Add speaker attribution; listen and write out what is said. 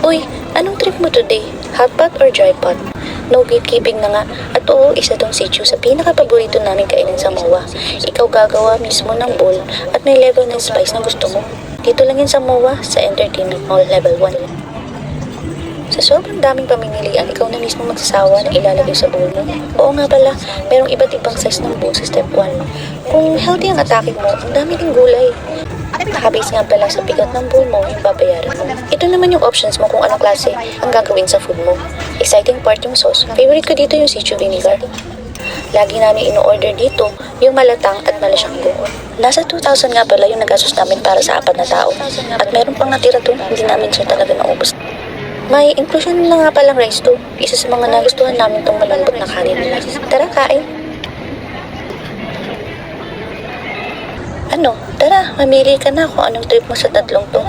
Speaker 1: Uy, anong trip mo today? Hot pot or dry pot? No gatekeeping na nga. At oo, isa tong sitio sa pinaka-paborito namin kainin sa MOA. Ikaw gagawa mismo ng bowl at may level ng spice na gusto mo. Dito lang yan sa MOA, sa Entertainment Mall Level 1. Sa sobrang daming pamimilian, ikaw na mismo magsasawa na ilalagay sa bowl mo. Oo nga pala, merong iba't ibang size ng bowl sa step 1. Kung healthy ang atake mo, ang dami ding gulay. Nakabase nga pala sa bigat ng bowl mo yung babayaran mo. Ito naman yung options mo kung anong klase ang gagawin sa food mo. Exciting part yung sauce. Favorite ko dito yung sitio vinegar. Lagi namin ino-order dito yung malatang at malasyanggo. Nasa 2,000 nga pala yung nagastos namin para sa apat na tao. At meron pang natira doon, hindi namin siya talaga naubos. May inclusion na nga palang rice to. Isa sa mga nagustuhan namin tong malambot na kanin nila. Tara, kain. Ano? Tara, mamili ka na kung anong trip mo sa tatlong to.